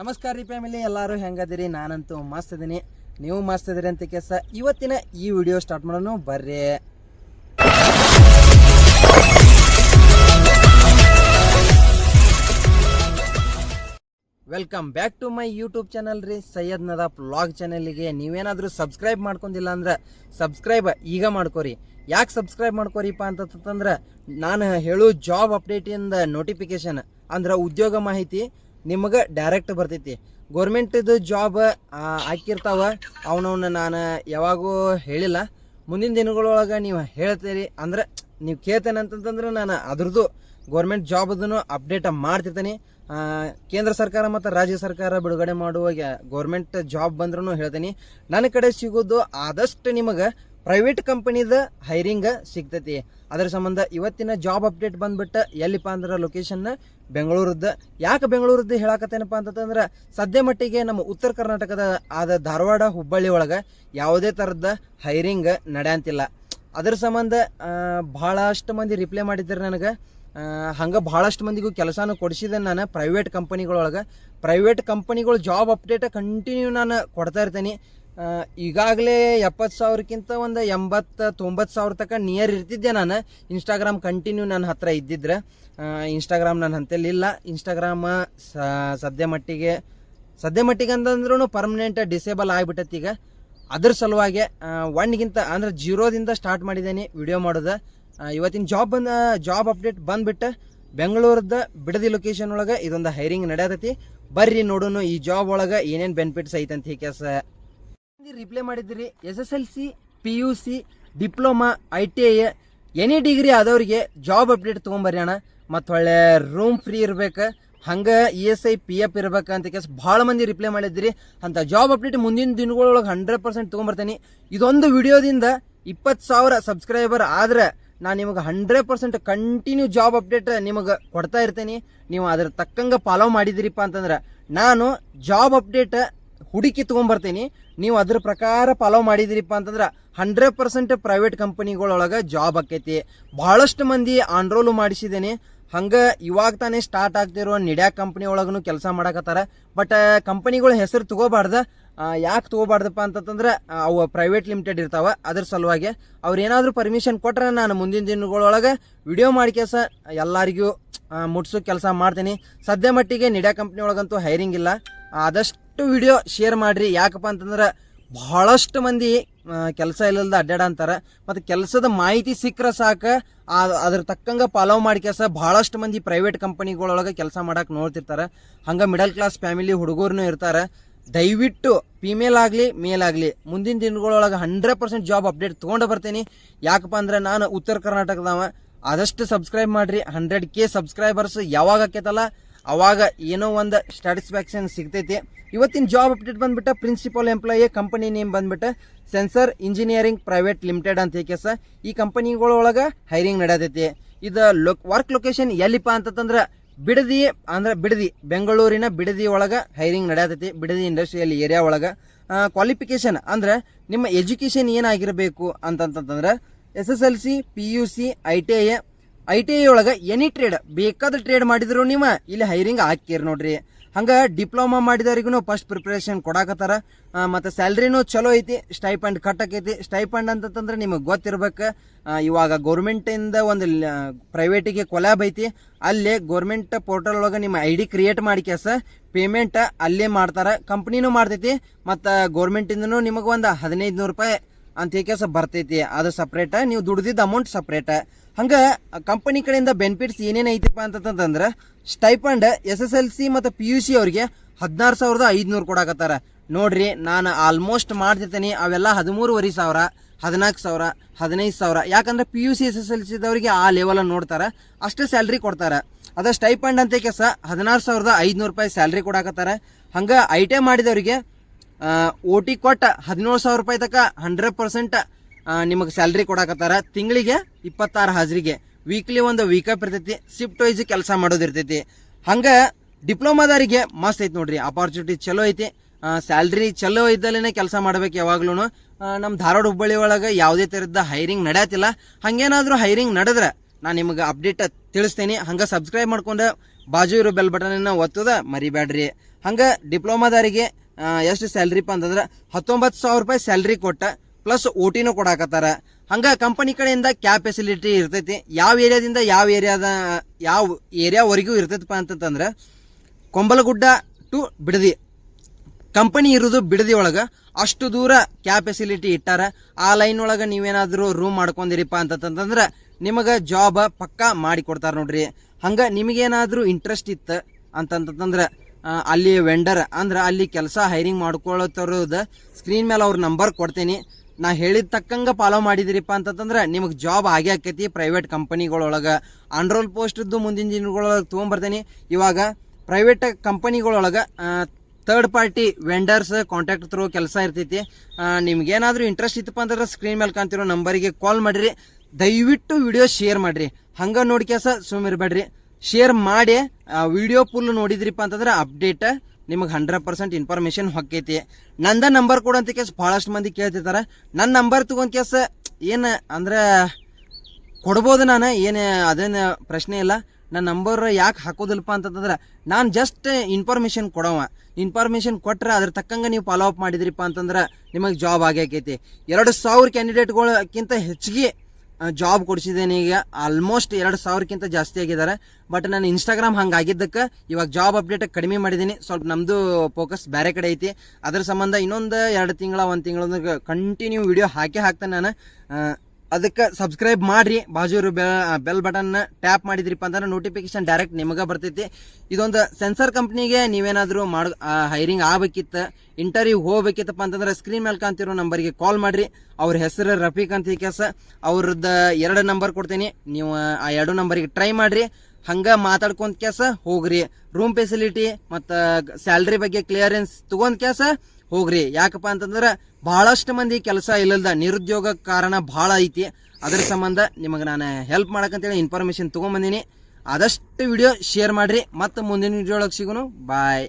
ನಮಸ್ಕಾರ ರೀ ಫ್ಯಾಮಿಲಿ, ಎಲ್ಲರೂ ಹೆಂಗದಿರಿ? ನಾನಂತೂ ಮಸ್ತ್ ಇದ್ದೀನಿ ನೀವು ಮಸ್ತ್ ಇದ್ದೀರಿ ಅಂತ ಕೆಲಸ ಇವತ್ತಿನ ಈ ವಿಡಿಯೋ ಸ್ಟಾರ್ಟ್ ಮಾಡೋಣ. ಬರ್ರಿ. Welcome back to my YouTube channel ರೀ. ಸೈಯದ್ ನದಾಪ್ ಬ್ಲಾಗ್ ಚಾನಲ್ಗೆ ನೀವೇನಾದರೂ ಸಬ್ಸ್ಕ್ರೈಬ್ ಮಾಡ್ಕೊಂಡಿಲ್ಲ ಅಂದ್ರೆ ಸಬ್ಸ್ಕ್ರೈಬ್ ಈಗ ಮಾಡ್ಕೋರಿ. ಯಾಕೆ ಸಬ್ಸ್ಕ್ರೈಬ್ ಮಾಡ್ಕೋರಿಪ್ಪ ಅಂತಂದ್ರೆ ನಾನು ಹೇಳೋ ಜಾಬ್ ಅಪ್ಡೇಟಿಂದ ನೋಟಿಫಿಕೇಶನ್ ಅಂದ್ರೆ ಉದ್ಯೋಗ ಮಾಹಿತಿ ನಿಮಗೆ ಡೈರೆಕ್ಟ್ ಬರ್ತೈತಿ. ಗೌರ್ಮೆಂಟ್ದು ಜಾಬ್ ಹಾಕಿರ್ತಾವ. ಅವನವನ್ನ ನಾನು ಯಾವಾಗೂ ಹೇಳಿಲ್ಲ. ಮುಂದಿನ ದಿನಗಳೊಳಗೆ ನೀವು ಹೇಳ್ತೀರಿ. ಅಂದ್ರೆ ನೀವು ಕೇಳ್ತೇನೆ ಅಂತಂತಂದ್ರೆ ನಾನು ಅದ್ರದ್ದು ಗೌರ್ಮೆಂಟ್ ಜಾಬ್ದೂ ಅಪ್ಡೇಟ್ ಮಾಡ್ತಿರ್ತೀನಿ. ಕೇಂದ್ರ ಸರ್ಕಾರ ಮತ್ತು ರಾಜ್ಯ ಸರ್ಕಾರ ಬಿಡುಗಡೆ ಮಾಡುವಾಗ ಗೌರ್ಮೆಂಟ್ ಜಾಬ್ ಬಂದ್ರೂ ಹೇಳ್ತೀನಿ. ನನ್ನ ಕಡೆ ಸಿಗೋದು ಆದಷ್ಟು ನಿಮಗೆ ಪ್ರೈವೇಟ್ ಕಂಪನಿದ ಹೈರಿಂಗ್ ಸಿಗ್ತೈತಿ. ಅದ್ರ ಸಂಬಂಧ ಇವತ್ತಿನ ಜಾಬ್ ಅಪ್ಡೇಟ್ ಬಂದ್ಬಿಟ್ಟು ಎಲ್ಲಿಪ್ಪ ಅಂದ್ರೆ ಲೊಕೇಶನ್ ಬೆಂಗಳೂರದ್ದು. ಯಾಕೆ ಬೆಂಗಳೂರದ್ದು ಹೇಳಾಕತ್ತೇನಪ್ಪ ಅಂತಂದ್ರೆ ಸದ್ಯ ಮಟ್ಟಿಗೆ ನಮ್ಮ ಉತ್ತರ ಕರ್ನಾಟಕದ ಆದ ಧಾರವಾಡ, ಹುಬ್ಬಳ್ಳಿ ಒಳಗೆ ಯಾವುದೇ ಥರದ ಹೈರಿಂಗ್ ನಡೆಯಂತಿಲ್ಲ. ಅದ್ರ ಸಂಬಂಧ ಭಾಳಷ್ಟು ಮಂದಿ ರಿಪ್ಲೈ ಮಾಡಿದ್ದಾರೆ ನನಗೆ. ಹಂಗೆ ಭಾಳಷ್ಟು ಮಂದಿಗೂ ಕೆಲಸನೂ ಕೊಡಿಸಿದೆ ನಾನು ಪ್ರೈವೇಟ್ ಕಂಪನಿಗಳೊಳಗೆ ಪ್ರೈವೇಟ್ ಕಂಪನಿಗಳು ಜಾಬ್ ಅಪ್ಡೇಟ್ ಕಂಟಿನ್ಯೂ ನಾನು ಕೊಡ್ತಾ ಇರ್ತೀನಿ. ಈಗಾಗಲೇ ಎಪ್ಪತ್ತು ಸಾವಿರಕ್ಕಿಂತ ಒಂದು ಎಂಬತ್ತು, ತೊಂಬತ್ತು ಸಾವಿರ ತನಕ ನಿಯರ್ ಇರ್ತಿದ್ದೆ ನಾನು. ಇನ್ಸ್ಟಾಗ್ರಾಮ್ ಕಂಟಿನ್ಯೂ ನನ್ನ ಹತ್ರ ಇದ್ದಿದ್ರೆ. ಇನ್ಸ್ಟಾಗ್ರಾಮ್ ನನ್ನ ಹಂತಲ್ಲಿ ಇನ್ಸ್ಟಾಗ್ರಾಮ ಸದ್ಯ ಮಟ್ಟಿಗೆ ಸದ್ಯ ಮಟ್ಟಿಗೆ ಅಂತಂದ್ರೂ ಪರ್ಮನೆಂಟ್ ಡಿಸೇಬಲ್ ಆಗಿಬಿಟ್ಟೈತಿ ಈಗ. ಅದ್ರ ಸಲುವಾಗಿ ಒನ್ಗಿಂತ ಅಂದ್ರೆ ಜೀರೋದಿಂದ ಸ್ಟಾರ್ಟ್ ಮಾಡಿದ್ದೀನಿ ವಿಡಿಯೋ ಮಾಡೋದು. ಇವತ್ತಿನ ಜಾಬ್ ಬಂದ ಜಾಬ್ ಅಪ್ಡೇಟ್ ಬಂದ್ಬಿಟ್ಟು ಬೆಂಗಳೂರದ ಬಿಡದಿ ಲೊಕೇಶನ್ ಒಳಗೆ ಇದೊಂದು ಹೈರಿಂಗ್ ನಡೆಯತೈತಿ. ಬರ್ರಿ ನೋಡೋಣ ಈ ಜಾಬ್ ಒಳಗೆ ಏನೇನು ಬೆನಿಫಿಟ್ಸ್ ಐತಂತ ಹೇಗೆಸ ರಿಪ್ಲೈ ಮಾಡಿದ್ರಿ S S L C P U C diploma I T I any degree ಆದವ್ರಿಗೆ job update ತೊಗೊಂಬರ್ರಿ ಅಣ್ಣ. ಮತ್ತು ಒಳ್ಳೆ ರೂಮ್ ಫ್ರೀ ಇರ್ಬೇಕು. ಹಂಗೆ E S I P F ಇರ್ಬೇಕು ಅಂತ ಕೇಸ್ ಭಾಳ ಮಂದಿ ರಿಪ್ಲೈ ಮಾಡಿದ್ರಿ ಅಂತ ಜಾಬ್ ಅಪ್ಡೇಟ್ ಮುಂದಿನ ದಿನಗಳೊಳಗೆ ಹಂಡ್ರೆಡ್ ಪರ್ಸೆಂಟ್ ತೊಗೊಂಬರ್ತೀನಿ. ಇದೊಂದು ವಿಡಿಯೋದಿಂದ ಇಪ್ಪತ್ತು ಸಾವಿರ ಸಬ್ಸ್ಕ್ರೈಬರ್ ಆದ್ರೆ ನಾನು ನಿಮಗೆ hundred percent continue job update ನಿಮಗೆ ಕೊಡ್ತಾ ಇರ್ತೀನಿ. ನೀವು ಅದ್ರ ತಕ್ಕಂಗೆ ಫಾಲೋ ಮಾಡಿದಿರಿಪ್ಪ ಅಂತಂದ್ರೆ ನಾನು ಜಾಬ್ ಅಪ್ಡೇಟ್ ಹುಡುಕಿ ತೊಗೊಂಬರ್ತೀನಿ. ನೀವು ಅದ್ರ ಪ್ರಕಾರ ಫಾಲೋ ಮಾಡಿದಿರಿಪ್ಪ ಅಂತಂದ್ರೆ ಹಂಡ್ರೆಡ್ ಪರ್ಸೆಂಟ್ ಪ್ರೈವೇಟ್ ಕಂಪನಿಗಳೊಳಗೆ ಜಾಬ್ ಆಕೈತಿ. ಭಾಳಷ್ಟು ಮಂದಿ ಆನ್ರೋಲು ಮಾಡಿಸಿದ್ದೇನೆ. ಹಂಗೆ ಇವಾಗ ತಾನೇ ಸ್ಟಾರ್ಟ್ ಆಗ್ತಿರೋ ನಿಡ್ಯಾ ಕಂಪ್ನಿ ಒಳಗೂ ಕೆಲಸ ಮಾಡಕತ್ತಾರ. ಬಟ್ ಕಂಪನಿಗಳ ಹೆಸರು ತಗೋಬಾರ್ದ. ಯಾಕೆ ತಗೋಬಾರ್ದಪ್ಪ ಅಂತಂದ್ರೆ ಅವು ಪ್ರೈವೇಟ್ ಲಿಮಿಟೆಡ್ ಇರ್ತಾವೆ. ಅದ್ರ ಸಲುವಾಗಿ ಅವ್ರು ಏನಾದರೂ ಪರ್ಮಿಷನ್ ಕೊಟ್ರೆ ನಾನು ಮುಂದಿನ ದಿನಗಳೊಳಗೆ ವಿಡಿಯೋ ಮಾಡಿ ಕೆಲಸ ಎಲ್ಲರಿಗೂ ಮುಟ್ಸೋ ಕೆಲಸ ಮಾಡ್ತೀನಿ. ಸದ್ಯ ಮಟ್ಟಿಗೆ ನಿಡ್ಯಾ ಕಂಪ್ನಿ ಒಳಗಂತೂ ಹೈರಿಂಗ್ ಇಲ್ಲ. ಆದಷ್ಟು ವಿಡಿಯೋ ಶೇರ್ ಮಾಡಿರಿ. ಯಾಕಪ್ಪ ಅಂತಂದ್ರೆ ಬಹಳಷ್ಟು ಮಂದಿ ಕೆಲಸ ಇಲ್ಲದ ಅಡ್ಡಾಡ ಅಂತಾರೆ. ಮತ್ತು ಕೆಲಸದ ಮಾಹಿತಿ ಸಿಕ್ಕರೆ ಸಾಕು. ಅದ್ರ ತಕ್ಕಂಗೆ ಫಾಲೋ ಮಾಡಿ ಕೆಲಸ. ಭಾಳಷ್ಟು ಮಂದಿ ಪ್ರೈವೇಟ್ ಕಂಪನಿಗಳೊಳಗೆ ಕೆಲಸ ಮಾಡಕ್ಕೆ ನೋಡ್ತಿರ್ತಾರೆ. ಹಂಗೆ ಮಿಡಲ್ ಕ್ಲಾಸ್ ಫ್ಯಾಮಿಲಿ ಹುಡುಗರ್ನು ಇರ್ತಾರೆ. ದಯವಿಟ್ಟು ಫಿಮೇಲ್ ಆಗಲಿ ಮೇಲ್ ಆಗಲಿ, ಮುಂದಿನ ದಿನಗಳೊಳಗೆ ಹಂಡ್ರೆಡ್ ಪರ್ಸೆಂಟ್ ಜಾಬ್ ಅಪ್ಡೇಟ್ ತೊಗೊಂಡು ಬರ್ತೀನಿ. ಯಾಕಪ್ಪ ಅಂದ್ರೆ ನಾನು ಉತ್ತರ ಕರ್ನಾಟಕದವ. ಆದಷ್ಟು ಸಬ್ಸ್ಕ್ರೈಬ್ ಮಾಡಿರಿ. ಹಂಡ್ರೆಡ್ ಕೆ ಸಬ್ಸ್ಕ್ರೈಬರ್ಸ್ ಯಾವಾಗ ಆಕೈತಲ್ಲ ಅವಾಗ ಏನೋ ಒಂದು ಸ್ಯಾಟಿಸ್ಫ್ಯಾಕ್ಷನ್ ಸಿಗ್ತೈತಿ. ಇವತ್ತಿನ ಜಾಬ್ ಅಪ್ಡೇಟ್ ಬಂದ್ಬಿಟ್ಟು ಪ್ರಿನ್ಸಿಪಲ್ ಎಂಪ್ಲಾಯಿ ಕಂಪನಿ ನೇಮ್ ಬಂದ್ಬಿಟ್ಟು ಸೆನ್ಸರ್ ಇಂಜಿನಿಯರಿಂಗ್ ಪ್ರೈವೇಟ್ ಲಿಮಿಟೆಡ್ ಅಂತ ಕೆಸ ಈ ಕಂಪನಿಗಳೊಳಗೆ ಹೈರಿಂಗ್ ನಡೆದೈತಿ. ಇದು ಲೊಕ್ ವರ್ಕ್ ಲೊಕೇಶನ್ ಎಲ್ಲಿಪ್ಪ ಅಂತಂದ್ರೆ ಬಿಡದಿ, ಅಂದ್ರೆ ಬಿಡದಿ, ಬೆಂಗಳೂರಿನ ಬಿಡದಿ ಒಳಗೆ ಹೈರಿಂಗ್ ನಡೆಯತೈತಿ ಬಿಡದಿ ಇಂಡಸ್ಟ್ರಿಯಲ್ ಏರಿಯಾ ಒಳಗೆ. ಕ್ವಾಲಿಫಿಕೇಶನ್ ಅಂದ್ರೆ ನಿಮ್ಮ ಎಜುಕೇಶನ್ ಏನಾಗಿರಬೇಕು ಅಂತಂತಂದ್ರೆ S S L C, P U C, I T I I T I ಒಳಗೆ ಎನಿ ಟ್ರೇಡ್ ಬೇಕಾದ ಟ್ರೇಡ್ ಮಾಡಿದ್ರು ನೀವು, ಇಲ್ಲಿ ಹೈರಿಂಗ್ ಹಾಕಿರಿ ನೋಡ್ರಿ. ಹಂಗೆ ಡಿಪ್ಲೊಮಾ ಮಾಡಿದವ್ರಿಗೂ ಫಸ್ಟ್ ಪ್ರಿಪ್ರೇಷನ್ ಕೊಡಾಕತ್ತಾರ. ಮತ್ತು ಸ್ಯಾಲ್ರಿನೂ ಚಲೋ ಐತಿ ಸ್ಟೈಪಂಡ್ ಕಟ್ಟಕೈತಿ. ಸ್ಟೈಪಂಡ್ ಅಂತಂದ್ರೆ ನಿಮಗೆ ಗೊತ್ತಿರ್ಬೇಕು ಇವಾಗ ಗೌರ್ಮೆಂಟಿಂದ ಒಂದು ಪ್ರೈವೇಟಿಗೆ ಕೊಲ್ಯಾಬ್ ಐತಿ. ಅಲ್ಲೇ ಗೌರ್ಮೆಂಟ್ ಪೋರ್ಟಲ್ ಒಳಗೆ ನಿಮ್ಮ ಐ ಡಿ ಕ್ರಿಯೇಟ್ ಮಾಡಿ ಪೇಮೆಂಟ್ ಅಲ್ಲೇ ಮಾಡ್ತಾರೆ ಕಂಪ್ನಿನೂ ಮಾಡ್ತೈತಿ. ಮತ್ತು ಗೌರ್ಮೆಂಟಿಂದನೂ ನಿಮಗೆ ಒಂದು ಹದಿನೈದು ನೂರು ರೂಪಾಯಿ ಅಂತ ಕೆಲಸ ಬರ್ತೈತಿ. ಅದು ಸಪ್ರೇಟ ನೀವು ದುಡ್ದಿದ್ದ ಅಮೌಂಟ್ ಸಪ್ರೇಟ ಹಂಗೆ ಕಂಪನಿ ಕಡೆಯಿಂದ ಬೆನಿಫಿಟ್ಸ್ ಏನೇನು ಐತಿಪ್ಪ ಅಂತಂತಂದ್ರೆ stipend S S L C ಮತ್ತು ಪಿ ಯು ಸಿ ಅವ್ರಿಗೆ ಹದಿನಾರು ಸಾವಿರದ ಐದುನೂರು ಕೊಡಾಕತ್ತಾರ. ನೋಡ್ರಿ, ನಾನು ಆಲ್ಮೋಸ್ಟ್ ಮಾಡ್ತಿರ್ತೀನಿ, ಅವೆಲ್ಲ ಹದಿಮೂರುವರೆ ಸಾವಿರ, ಹದಿನಾಲ್ಕು ಸಾವಿರ, ಹದಿನೈದು ಸಾವಿರ. ಯಾಕಂದ್ರೆ P U C S S L ಸಿದವರಿಗೆ ಆ ಲೆವೆಲ್ ನೋಡ್ತಾರೆ, ಅಷ್ಟೇ ಸ್ಯಾಲ್ರಿ ಕೊಡ್ತಾರೆ. ಅದ ಸ್ಟೈಪಂಡ್ ಅಂತ ಕೆಸ ಹದಿನಾರು ಸಾವಿರದ ಐದುನೂರು ರೂಪಾಯಿ ಸ್ಯಾಲ್ರಿ ಕೊಡಾಕತ್ತಾರ. ಹಂಗೆ ಐ ಟಿ ಐ ಮಾಡಿದವರಿಗೆ ಓ ಟಿ ಕೊಟ್ಟ ಹದಿನೇಳು ಸಾವಿರ ರೂಪಾಯಿ ತನಕ ಹಂಡ್ರೆಡ್ ಪರ್ಸೆಂಟ್ ನಿಮಗೆ ಸ್ಯಾಲ್ರಿ ಕೊಡಾಕತ್ತಾರ. ತಿಂಗಳಿಗೆ ಇಪ್ಪತ್ತಾರು ಹಾಜರಿಗೆ. ವೀಕ್ಲಿ ಒಂದು ವೀಕಪ್ ಇರ್ತೈತಿ ಶಿಫ್ಟ್ ವೈಸ್ ಕೆಲಸ ಮಾಡೋದಿರ್ತೈತಿ ಹಂಗೆ ಡಿಪ್ಲೊಮಾದಾರಿಗೆ ಮಸ್ತ್ ಐತಿ ನೋಡ್ರಿ ಅಪಾರ್ಚುನಿಟಿ ಚಲೋ ಐತಿ. ಸ್ಯಾಲ್ರಿ ಚಲೋ ಇದ್ದಲ್ಲೇ ಕೆಲಸ ಮಾಡ್ಬೇಕು ಯಾವಾಗ್ಲೂ ನಮ್ಮ ಧಾರವಾಡ ಹುಬ್ಬಳ್ಳಿ ಒಳಗೆ ಯಾವುದೇ ಥರದ ಹೈರಿಂಗ್ ನಡೆಯತ್ತಿಲ್ಲ ಹಂಗೇನಾದರೂ ಹೈರಿಂಗ್ ನಡೆದ್ರೆ ನಾನು ನಿಮಗೆ ಅಪ್ಡೇಟ್ ತಿಳಿಸ್ತೇನೆ. ಹಂಗೆ ಸಬ್ಸ್ಕ್ರೈಬ್ ಮಾಡ್ಕೊಂಡು ಬಾಜು ಇರೋ ಬೆಲ್ ಬಟನನ್ನು ಒತ್ತದ ಮರಿಬೇಡ್ರಿ ಹಂಗೆ ಡಿಪ್ಲೊಮಾದವರಿಗೆ ಎಷ್ಟು ಸ್ಯಾಲ್ರಿಪ್ಪ ಅಂತಂದ್ರೆ ಹತ್ತೊಂಬತ್ತು ಸಾವಿರ ರೂಪಾಯಿ ಸ್ಯಾಲ್ರಿ ಕೊಟ್ಟ ಪ್ಲಸ್ ಓಟಿನೂ ಕೊಡಾಕತ್ತಾರ. ಹಂಗೆ ಕಂಪನಿ ಕಡೆಯಿಂದ ಕ್ಯಾಬ್ ಫೆಸಿಲಿಟಿ ಇರ್ತೈತಿ. ಯಾವ ಏರಿಯಾದಿಂದ ಯಾವ ಏರಿಯಾದ ಯಾವ ಏರಿಯಾವರೆಗೂ ಇರ್ತೈತಪ್ಪ ಅಂತಂತಂದ್ರೆ, ಕೊಂಬಲಗುಡ್ಡ ಟು ಬಿಡದಿ. ಕಂಪನಿ ಇರೋದು ಬಿಡದಿ ಒಳಗೆ ಅಷ್ಟು ದೂರ ಕ್ಯಾಬ್ ಫೆಸಿಲಿಟಿ ಇಟ್ಟಾರ. ಆ ಲೈನ್ ಒಳಗೆ ನೀವೇನಾದರೂ ರೂಮ್ ಮಾಡ್ಕೊಂಡಿರಿಪ್ಪ ಅಂತಂತಂದ್ರೆ, ನಿಮಗೆ ಜಾಬ್ ಪಕ್ಕಾ ಮಾಡಿ ಕೊಡ್ತಾರ ನೋಡ್ರಿ. ಹಂಗೆ ನಿಮಗೇನಾದರೂ ಇಂಟ್ರೆಸ್ಟ್ ಇತ್ತು ಅಂತಂತಂದ್ರ ಅಲ್ಲಿ ವೆಂಡರ್ ಅಂದ್ರೆ ಅಲ್ಲಿ ಕೆಲಸ ಹೈರಿಂಗ್ ಮಾಡ್ಕೊಳ್ಳೋತರದ ಸ್ಕ್ರೀನ್ ಮೇಲೆ ಅವ್ರ ನಂಬರ್ ಕೊಡ್ತೀನಿ. ನಾ ಹೇಳಿದ ತಕ್ಕಂಗ ಫಾಲೋ ಮಾಡಿದಿರಿಪ್ಪ ಅಂತಂದ್ರ ನಿಮಗೆ ಜಾಬ್ ಆಗೇ ಆಕೈತಿ ಪ್ರೈವೇಟ್ ಕಂಪನಿಗಳೊಳಗ ಅನ್ರೋಲ್ ಪೋಸ್ಟ್ ಇದ್ದು ಮುಂದಿನ ದಿನಗಳೊಳಗೆ ತೊಗೊಂಬರ್ತೇನೆ. ಇವಾಗ private ಕಂಪನಿಗಳೊಳಗ third party vendors contact through ಕೆಲಸ ಇರ್ತೈತಿ. ನಿಮ್ಗೇನಾದ್ರೂ ಇಂಟ್ರೆಸ್ಟ್ ಇತ್ತಪ್ಪ ಅಂದ್ರೆ ಸ್ಕ್ರೀನ್ ಮೇಲೆ ಕಾಣ್ತಿರೋ ನಂಬರಿಗೆ ಕಾಲ್ ಮಾಡಿರಿ. ದಯವಿಟ್ಟು ವಿಡಿಯೋ ಶೇರ್ ಮಾಡ್ರಿ. ಹಂಗ ಕೆಲಸ ಸುಮ್ಮಿರ್ಬೇಡ್ರಿ ಶೇರ್ ಮಾಡಿ ವಿಡಿಯೋ ಫುಲ್ ನೋಡಿದ್ರಿಪ್ಪ ಅಂತಂದ್ರೆ ಅಪ್ಡೇಟ್ ನಿಮಗೆ ಹಂಡ್ರೆಡ್ ಪರ್ಸೆಂಟ್ ಇನ್ಫಾರ್ಮೇಶನ್ ಹೊಕ್ಕೈತಿ. ನಂದ ನಂಬರ್ ಕೊಡಂತ ಕೇಸ್ ಭಾಳಷ್ಟು ಮಂದಿ ಕೇಳ್ತಿರ್ತಾರ. ನನ್ನ ನಂಬರ್ ತಗೊಂಡ್ ಕೇಸ್ ಏನು ಅಂದ್ರೆ ಕೊಡ್ಬೋದು ನಾನು, ಏನು ಅದೇನು ಪ್ರಶ್ನೆ ಇಲ್ಲ. ನನ್ನ ನಂಬರ್ ಯಾಕೆ ಹಾಕೋದಿಲ್ಲಪ್ಪ ಅಂತಂದ್ರೆ ನಾನು ಜಸ್ಟ್ ಇನ್ಫಾರ್ಮೇಶನ್ ಕೊಡವ. ಇನ್ಫಾರ್ಮೇಶನ್ ಕೊಟ್ರೆ ಅದ್ರ ತಕ್ಕಂಗೆ ನೀವು ಫಾಲೋ ಅಪ್ ಮಾಡಿದ್ರಿಪ್ಪ ಅಂತಂದ್ರೆ ನಿಮಗೆ ಜಾಬ್ ಆಗ್ಯಾಕೈತಿ ಎರಡು ಸಾವಿರ ಕ್ಯಾಂಡಿಡೇಟ್ಗಳಕ್ಕಿಂತ ಹೆಚ್ಚಿಗೆ ಜಾಬ್ ಕೊಡಿಸಿದ್ದೇನೆ ಈಗ. ಆಲ್ಮೋಸ್ಟ್ ಎರಡು ಸಾವಿರಕ್ಕಿಂತ ಜಾಸ್ತಿ ಆಗಿದ್ದಾರೆ. ಬಟ್ ನಾನು ಇನ್ಸ್ಟಾಗ್ರಾಮ್ ಹಂಗಾಗಿದ್ದಕ್ಕೆ ಇವಾಗ ಜಾಬ್ ಅಪ್ಡೇಟ್ ಕಡಿಮೆ ಮಾಡಿದ್ದೀನಿ. ಸ್ವಲ್ಪ ನಮ್ಮದು ಫೋಕಸ್ ಬೇರೆ ಕಡೆ ಐತಿ. ಅದ್ರ ಸಂಬಂಧ ಇನ್ನೊಂದು ಎರಡು ತಿಂಗಳ, ಒಂದು ತಿಂಗಳ ಕಂಟಿನ್ಯೂ ವಿಡಿಯೋ ಹಾಕೇ ಹಾಕ್ತೇನೆ ನಾನು. ಅದಕ್ಕೆ ಸಬ್ಸ್ಕ್ರೈಬ್ ಮಾಡ್ರಿ. ಬಾಜೂರು ಬೆಲ್ ಬಟನ್ ಟ್ಯಾಪ್ ಮಾಡಿದ್ರಿಪ್ಪ ಅಂತಂದ್ರೆ ನೋಟಿಫಿಕೇಶನ್ ಡೈರೆಕ್ಟ್ ನಿಮಗೆ ಬರ್ತೈತಿ. ಇದೊಂದು ಸೆನ್ಸರ್ ಕಂಪ್ನಿಗೆ ನೀವೇನಾದರೂ ಮಾಡ್ ಹೈರಿಂಗ್ ಆಗ್ಬೇಕಿತ್ತ ಇಂಟರ್ವ್ಯೂ ಹೋಗ್ಬೇಕಿತ್ತಪ್ಪ ಅಂತಂದ್ರೆ ಸ್ಕ್ರೀನ್ ಮೇಲೆ ಕಾಣ್ತಿರೋ ನಂಬರ್ಗೆ ಕಾಲ್ ಮಾಡ್ರಿ. ಅವ್ರ ಹೆಸರು ರಫೀಕ್ ಅಂತ ಕೇಸ ಅವ್ರದ್ದು ಎರಡು ನಂಬರ್ ಕೊಡ್ತೀನಿ. ನೀವು ಆ ಎರಡು ನಂಬರಿಗೆ ಟ್ರೈ ಮಾಡ್ರಿ. ಹಂಗ ಮಾತಾಡ್ಕೊಂತ ಕೇಸ ಹೋಗ್ರಿ. ರೂಮ್ ಫೆಸಿಲಿಟಿ ಮತ್ತು ಸ್ಯಾಲ್ರಿ ಬಗ್ಗೆ ಕ್ಲಿಯರೆನ್ಸ್ ತಗೊಂಡ್ ಕೇಸ ಹೋಗ್ರಿ. ಯಾಕಪ್ಪ ಅಂತಂದ್ರೆ ಬಹಳಷ್ಟು ಮಂದಿ ಕೆಲಸ ಇಲ್ಲದ ನಿರುದ್ಯೋಗ ಕಾರಣ ಬಹಳ ಐತಿ. ಅದ್ರ ಸಂಬಂಧ ನಿಮಗೆ ನಾನು ಹೆಲ್ಪ್ ಮಾಡಕ್ಕಂತೇಳಿ ಇನ್ಫಾರ್ಮೇಶನ್ ತೊಗೊಂಬಂದಿನಿ. ಆದಷ್ಟು ವಿಡಿಯೋ ಶೇರ್ ಮಾಡಿರಿ. ಮತ್ತು ಮುಂದಿನ ವಿಡಿಯೋ ಒಳಗೆ ಸಿಗೋನು. ಬಾಯ್